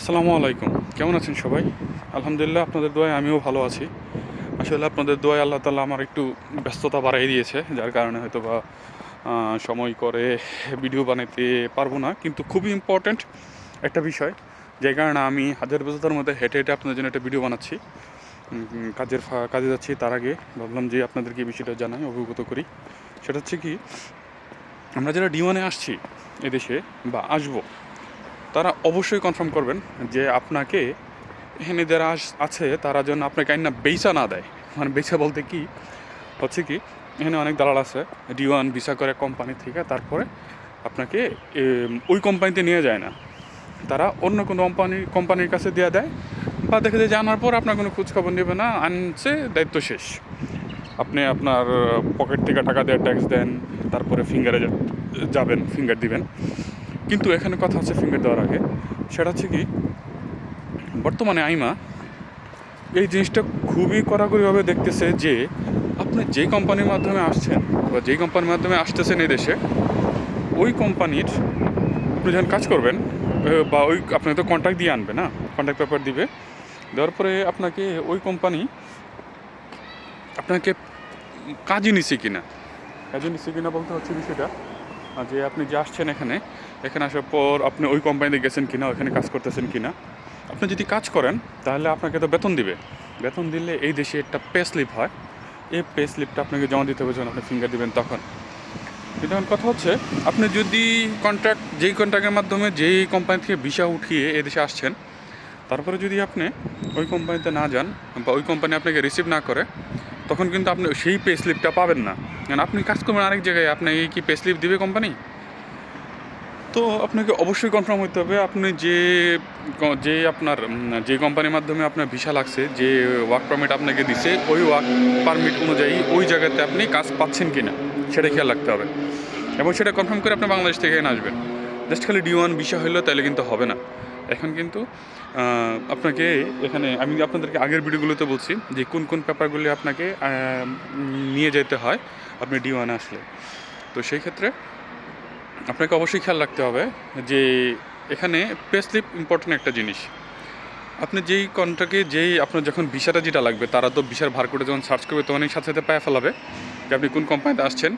আসসালামু আলাইকুম। কেমন আছেন সবাই? আলহামদুলিল্লাহ আপনাদের দোয়ায় আমিও ভালো আছি। আসলে আপনাদের দোয়ায় আল্লাহ তালা আমার একটু ব্যস্ততা বাড়াই দিয়েছে, যার কারণে হয়তো বা সময় করে ভিডিও বানাতে পারব না। কিন্তু খুবই ইম্পর্ট্যান্ট একটা বিষয়, যে কারণে আমি হাজার ব্যস্ততার মধ্যে হেঁটে হেঁটে আপনাদের জন্য একটা ভিডিও বানাচ্ছি। কাজের কাজে যাচ্ছি তার আগে ভাবলাম যে আপনাদেরকে বিষয়টা জানাই, অবগত করি। সেটা হচ্ছে কি, আমরা যারা ডিওয়ানে আসছি এদেশে বা আসব তারা অবশ্যই কনফার্ম করবেন যে আপনাকে এখানে যারা আছে, তারা যেন আপনাকে আইন না বেচা না দেয়। মানে বেচা বলতে কি? হচ্ছে কি, এখানে অনেক দালাল আছে ডি ওয়ান ভিসা করে কোম্পানি থেকে, তারপরে আপনাকে ওই কোম্পানিতে নিয়ে যায় না। তারা অন্য কোনো কোম্পানি কোম্পানির কাছে দিয়ে দেয়, বা দেখে যে জানার পর আপনার কোনো খোঁজখবর নেবে না, আনছে, দায়িত্ব শেষ। আপনি আপনার পকেট থেকে টাকা দিয়ে ট্যাক্স দেন, তারপরে ফিঙ্গারে যাবেন ফিঙ্গার দিবেন। কিন্তু এখানে কথা হচ্ছে ফিঙ্গার দেওয়ার আগে। সেটা হচ্ছে কি, বর্তমানে আইমা এই জিনিসটা খুবই কড়াকড়িভাবে দেখতেছে যে, আপনি যে কোম্পানির মাধ্যমে আসছেন বা যেই কোম্পানির মাধ্যমে আসতেছেন এই দেশে, ওই কোম্পানির আপনি যখন কাজ করবেন বা ওই আপনাকে তো কন্ট্যাক্ট দিয়ে আনবে না কন্ট্যাক্ট পেপার দিবে, দেওয়ার পরে আপনাকে ওই কোম্পানি আপনাকে কাজই নিছে কিনা। কাজই নিচ্ছে কিনা বলতে হচ্ছে বিষয়টা। যে আপনি যে আসছেন এখানে এখানে আসার পর আপনি ওই কোম্পানিতে গেছেন কিনা, ওখানে কাজ করতেছেন কিনা, আপনি যদি কাজ করেন, তাহলে আপনাকে তো বেতন দিবে। বেতন দিলে এই দেশে একটা পে স্লিপ হয়। এই পে স্লিপটা আপনাকে জমা দিতে হবে যখন আপনি ফিঙ্গার দিবেন তখন। কিন্তু এখন কথা হচ্ছে, আপনি যদি কন্ট্রাক্ট যেই কন্ট্রাক্টের মাধ্যমে যেই কোম্পানি থেকে ভিসা উঠিয়ে এদেশে আসছেন, তারপরে যদি আপনি ওই কোম্পানিতে না যান বা ওই কোম্পানি আপনাকে রিসিভ না করে তখন কিন্তু আপনি সেই পে স্লিপটা পাবেন না। কারণ আপনি কাজ করবেন আরেক জায়গায় আপনি এই কি পে স্লিপ দিবে কোম্পানি তো আপনাকে অবশ্যই কনফার্ম হতে হবে, আপনি যে যে আপনার, যে কোম্পানির মাধ্যমে আপনার ভিসা লাগছে, যে ওয়ার্ক পারমিট আপনাকে দিছে, ওই ওয়ার্ক পারমিট অনুযায়ী ওই জায়গাতে আপনি কাজ পাচ্ছেন কি না সেটা খেয়াল রাখতে হবে। এবং সেটা কনফার্ম করে আপনি বাংলাদেশ থেকে এখানে আসবেন। জাস্ট খালি ডি ওয়ান ভিসা হইল, তাহলে কিন্তু হবে না। এখন কিন্তু আপনাকে এখানে, আমি আপনাদেরকে আগের ভিডিওগুলোতে বলছি যে কোন কোন পেপারগুলি আপনাকে নিয়ে যেতে হয় আপনি ডি ওয়ানে আসলে। তো সেই ক্ষেত্রে আপনাকে অবশ্যই খেয়াল রাখতে হবে যে এখানে পে স্লিপ ইম্পর্টেন্ট একটা জিনিস। আপনি যেই কন্ট্রাক্টে যেই আপনার যখন ভিসাটা যেটা লাগবে, তারা তো ভিসার ভার করে যখন সার্চ করবে তখন সাথে সাথে পায়ে ফেলাবে যে আপনি কোন কোম্পানিতে আসছেন।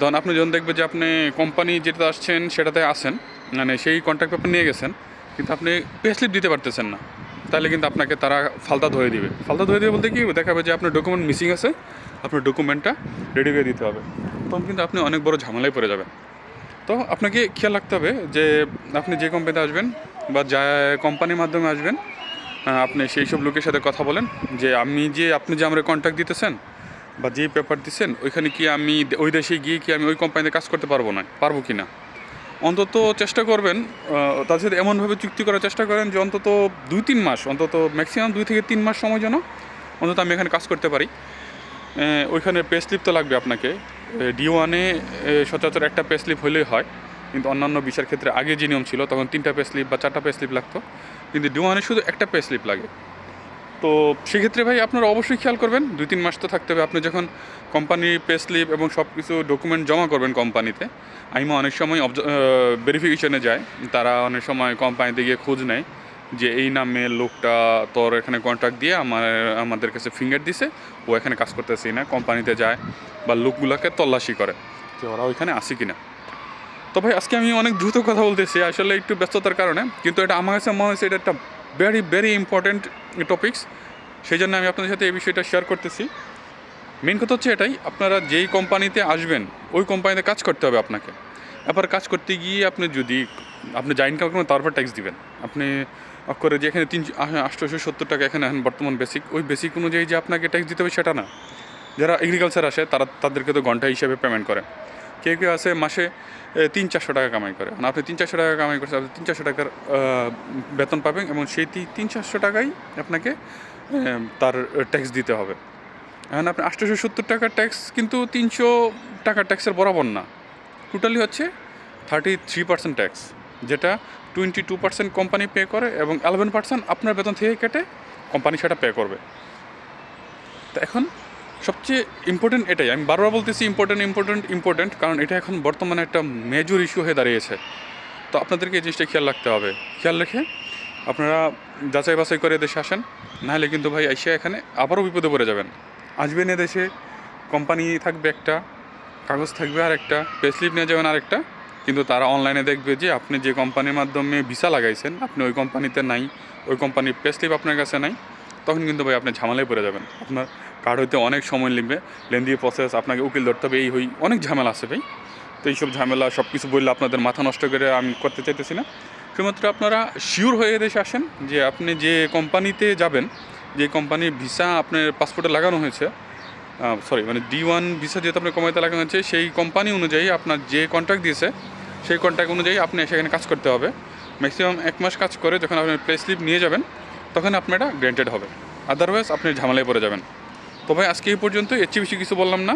তখন আপনি যখন দেখবে যে আপনি কোম্পানি যেটাতে আসছেন, সেটাতে আসেন মানে সেই কন্ট্রাক্ট পেপার নিয়ে গেছেন কিন্তু আপনি পে স্লিপ দিতে পারতেছেন না। তাহলে কিন্তু আপনাকে তারা ফালতা ধরে দিবে। ফালতা ধরে দিবে বলতে কি? দেখাবে যে আপনার ডকুমেন্ট মিসিং আছে। আপনার ডকুমেন্টটা রেডি করে দিতে হবে। তখন কিন্তু আপনি অনেক বড় ঝামেলায় পড়ে যাবেন। তো আপনাকে খেয়াল রাখতে হবে যে আপনি যে কোম্পানিতে আসবেন বা যা কোম্পানির মাধ্যমে আসবেন আপনি সেই সব লোকের সাথে কথা বলেন যে আমি যে, আপনি যে আমরা কন্ট্যাক্ট দিতেছেন বা যে পেপার দিচ্ছেন ওইখানে কি আমি ওই দেশে গিয়ে কি আমি ওই কোম্পানিতে কাজ করতে পারব না? পারব কি না অন্তত চেষ্টা করবেন তাদের সাথে এমনভাবে চুক্তি করার চেষ্টা করেন যে অন্তত দুই তিন মাস, অন্তত ম্যাক্সিমাম দুই থেকে তিন মাস সময় যেন অন্তত আমি এখানে কাজ করতে পারি। ওইখানে পে স্লিপ তো লাগবে আপনাকে। ডি ওয়ানে সচরাচর একটা পে স্লিপ হলেই হয়, কিন্তু অন্যান্য বিষয়ের ক্ষেত্রে আগে যে নিয়ম ছিল, তখন তিনটা পে স্লিপ বা চারটা পে স্লিপ লাগতো। কিন্তু ডি ওয়ানে শুধু একটা পে স্লিপ লাগে। তো সেক্ষেত্রে ভাই আপনারা অবশ্যই খেয়াল করবেন, দুই তিন মাস তো থাকতে হবে। আপনি যখন কোম্পানির পে স্লিপ এবং সব কিছু ডকুমেন্ট জমা করবেন কোম্পানিতে আইমা অনেক সময় অবজ ভেরিফিকেশনে যায়। তারা অনেক সময় কোম্পানিতে গিয়ে খোঁজ নেয় যে এই নামে লোকটা তোর এখানে কন্ট্রাক্ট দিয়ে আমার, আমাদের কাছে ফিঙ্গার দিছে, ও এখানে কাজ করতেছে না কোম্পানিতে যায় বা লোকগুলোকে তল্লাশি করে যে ওরা ওইখানে আসে কিনা। তো ভাই আজকে আমি অনেক দ্রুত কথা বলতেছি, আসলে একটু ব্যস্ততার কারণে, কিন্তু এটা আমার কাছে মনে হয়েছে এটা একটা ভেরি ভেরি ইম্পর্ট্যান্ট টপিকস সেই জন্য আমি আপনাদের সাথে এই বিষয়টা শেয়ার করতেছি। মেন কথা হচ্ছে এটাই, আপনারা যেই কোম্পানিতে আসবেন, ওই কোম্পানিতে কাজ করতে হবে আপনাকে। এবার কাজ করতে গিয়ে আপনি যদি, আপনি যা ইনকাম করবেন তারপর ট্যাক্স দিবেন। আপনি করে যে এখানে তিন আটশোশো সত্তর টাকা এখানে এখন বর্তমান বেসিক ওই বেসিক অনুযায়ী যে আপনাকে ট্যাক্স দিতে হবে সেটা না। যারা এগ্রিকালচার আসে, তারা তাদেরকে তো ঘণ্টা হিসাবে পেমেন্ট করে। কেউ কেউ আছে মাসে তিন চারশো টাকা কামাই করে। আর আপনি তিন চারশো টাকা কামাই করছেন, আপনি তিন চারশো টাকার বেতন পাবেন এবং সেই তিন চারশো টাকাই আপনাকে তার ট্যাক্স দিতে হবে। এখন আপনি আটশোশো সত্তর টাকার ট্যাক্স কিন্তু তিনশো টাকার ট্যাক্সের বরাবর না। টোটালি হচ্ছে থার্টি থ্রি পার্সেন্ট ট্যাক্স যেটা twenty two percent company pay করে এবং এলেভেন পার্সেন্ট আপনার বেতন থেকে কেটে কোম্পানি সেটা পে করবে। তো এখন সবচেয়ে ইম্পর্টেন্ট এটাই। আমি বারবার বলতেছি ইম্পর্টেন্ট ইম্পর্টেন্ট ইম্পর্টেন্ট কারণ এটা এখন বর্তমানে একটা মেজর ইস্যু হয়ে দাঁড়িয়েছে। তো আপনাদেরকে এই জিনিসটা খেয়াল রাখতে হবে। খেয়াল রেখে আপনারা যাচাই বাছাই করে দেশে আসেন, নাহলে কিন্তু ভাই এসে এখানে আবারও বিপদে পড়ে যাবেন। আসবেন দেশে কোম্পানি থাকবে একটা, কাগজ থাকবে আর একটা পে স্লিপ নিয়ে যাবেন আরেকটা, কিন্তু তারা অনলাইনে দেখবে যে আপনি যে কোম্পানির মাধ্যমে ভিসা লাগাইছেন, আপনি ওই কোম্পানিতে নাই, ওই কোম্পানির পে স্লিপ আপনার কাছে নাই, তখন কিন্তু ভাই আপনি ঝামেলায় পড়ে যাবেন। আপনার কার্ড হইতে অনেক সময় লিখবে, লেন্দি প্রসেস আপনাকে উকিল ধরতে হবে, এই হই, অনেক ঝামেলা আছে ভাই। তো এইসব ঝামেলা সব কিছু বললে আপনাদের মাথা নষ্ট করে আমি করতে চাইতেছি না। শুধুমাত্র আপনারা শিওর হয়ে দেশে আসেন যে আপনি যে কোম্পানিতে যাবেন, যে কোম্পানির ভিসা আপনার পাসপোর্টে লাগানো হয়েছে সরি মানে ডি ওয়ান ভিসা যেহেতু আপনার কোম্পানিতে লাগানো হয়েছে, সেই কোম্পানি অনুযায়ী আপনার যে কন্ট্রাক্ট দিয়েছে, সেই কন্ট্রাক্ট অনুযায়ী আপনি সেখানে কাজ করতে হবে। ম্যাক্সিমাম এক মাস কাজ করে যখন আপনি প্লে স্লিপ নিয়ে যাবেন, তখন আপনার এটা গ্র্যান্টেড হবে। আদারওয়াইজ আপনি ঝামেলায় পড়ে যাবেন। তো ভাই, আজকে এই পর্যন্ত এর চেয়ে বেশি কিছু বললাম না।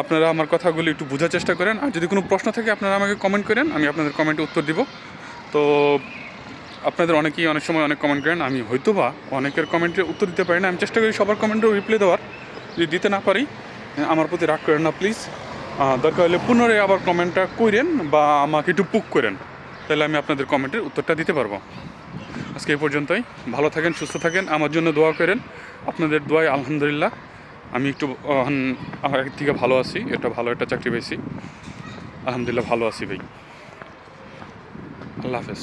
আপনারা আমার কথাগুলি একটু বোঝার চেষ্টা করেন। আর যদি কোনো প্রশ্ন থাকে, আপনারা আমাকে কমেন্ট করেন। আমি আপনাদের কমেন্টে উত্তর দিব। তো আপনাদের অনেকেই অনেক সময় অনেক কমেন্ট করেন। আমি হয়তো বা অনেকের কমেন্টের উত্তর দিতে পারি না। আমি চেষ্টা করি সবার কমেন্টেও রিপ্লাই দেওয়ার। যদি দিতে না পারি আমার প্রতি রাগ করেন না প্লিজ দরকার হলে পুনরায় আবার কমেন্টটা করেন বা আমাকে একটু পুক করেন। তাহলে আমি আপনাদের কমেন্টের উত্তরটা দিতে পারব। আজকে এই পর্যন্তই। ভালো থাকেন, সুস্থ থাকেন, আমার জন্য দোয়া করেন। আপনাদের দোয়ায় আলহামদুলিল্লাহ। আমি একটু আগের থেকে ভালো আছি, একটা ভালো একটা চাকরি পেয়েছি। আলহামদুলিল্লাহ ভালো আছি ভাই। আল্লাহ হাফেজ।